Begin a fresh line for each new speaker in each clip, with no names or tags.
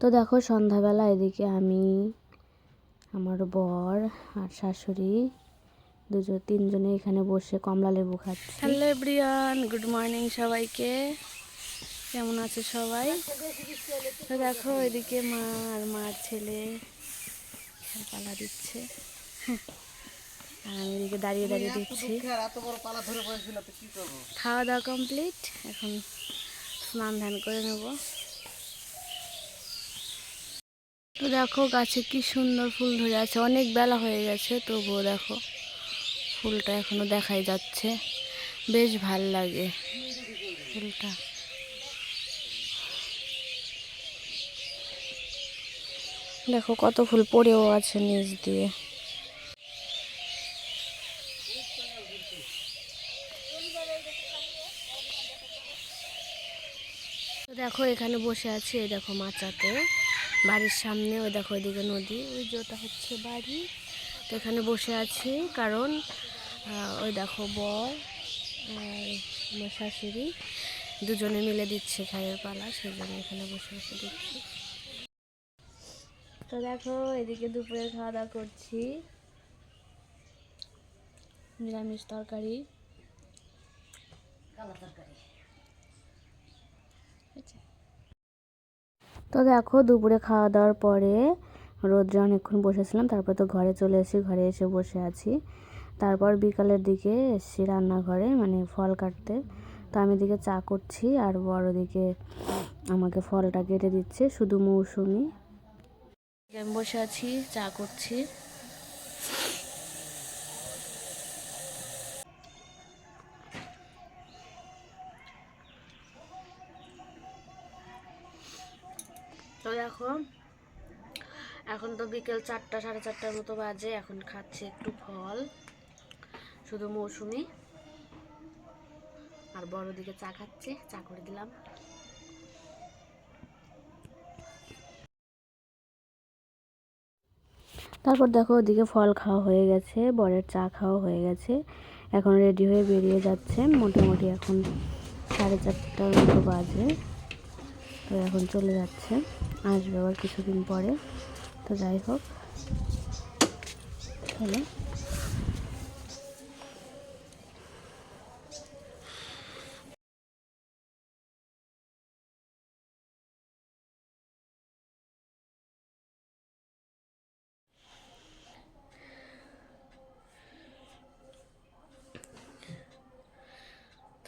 তো দেখো সন্ধ্যাবেলা এদিকে আমি, আমার বর আর শাশুড়ি দুজন তিনজনে এখানে বসে কমলা লেবু খাচ্ছি। হ্যালো এভরিওয়ান, গুড মর্নিং সবাইকে। কেমন আছে সবাই? তো দেখো এদিকে মা আর মার ছেলে পালা দিচ্ছে। আমি এদিকে দাঁড়িয়ে দাঁড়িয়ে দিচ্ছি খাওয়া দাওয়া কমপ্লিট, এখন স্নান ধান করে নেব। তো দেখো গাছে কি সুন্দর ফুল ধরে আছে। অনেক বেলা হয়ে গেছে, তবুও দেখো ফুলটা এখনও দেখাই যাচ্ছে। বেশ ভালো লাগে ফুলটা। দেখো কত ফুল পড়েও আছে নিচ দিয়ে। দেখো এখানে বসে আছি দেখো মাচাতে। বাড়ির সামনে ওই দেখো ওইদিকে নদী ওই যে ওটা হচ্ছে বাড়ি। তো এখানে বসে আছি কারণ ওই দেখো বর আর আমার শাশুড়ি দুজনে মিলে দিচ্ছে খাইয়ের পালা সেই জন্য এখানে বসে বসে দিচ্ছি। তো দেখো এদিকে দুপুরে খাওয়া দাওয়া করছি। নিরামিষ তরকারি। তো দেখো, দুপুরে খাওয়া দাওয়ার পরে রোদ্রে অনেকক্ষণ বসেছিলাম, তারপর তো ঘরে চলে এসেছি, ঘরে এসে বসে আছি। তারপর বিকালের দিকে এসছি রান্নাঘরে মানে ফল কাটতে। তো আমি দিকে চা করছি, আর বড় দিকে আমাকে ফলটা কেটে দিচ্ছে, শুধু মৌসুমি। আমি বসে আছি, চা করছি। তো দেখো এখন তো বিকেল চারটা, সাড়ে চারটার মতো বাজে, এখন খাচ্ছি একটু ফল, শুধু মৌসুমি, আর বড় দিকে চা খাচ্ছে, চা করে দিলাম। তারপর দেখো ওদিকে ফল খাওয়া হয়ে গেছে, বরের চা খাওয়া হয়ে গেছে, এখন রেডি হয়ে বেরিয়ে যাচ্ছে, মোটামুটি এখন সাড়ে চারটার মতো বাজে। তো এখন চলে যাচ্ছে আসবে আবার কিছুদিন পরে। তো যাই হোক চলো।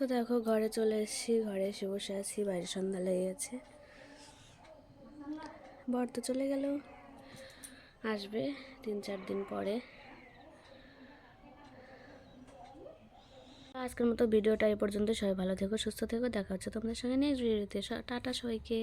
তো দেখো ঘরে চলে এসেছি, ঘরে এসে বসে আছি, বাইরে সন্ধ্যা লেগে গেছে। বর তো চলে গেল, আসবে তিন চার দিন পরে। আজকের মতো ভিডিওটা এই পর্যন্ত, সবাই ভালো থেকো, সুস্থ থেকো, দেখা হচ্ছে তোমাদের সঙ্গে নেক্সট ভিডিওতে টাটা সবাইকে।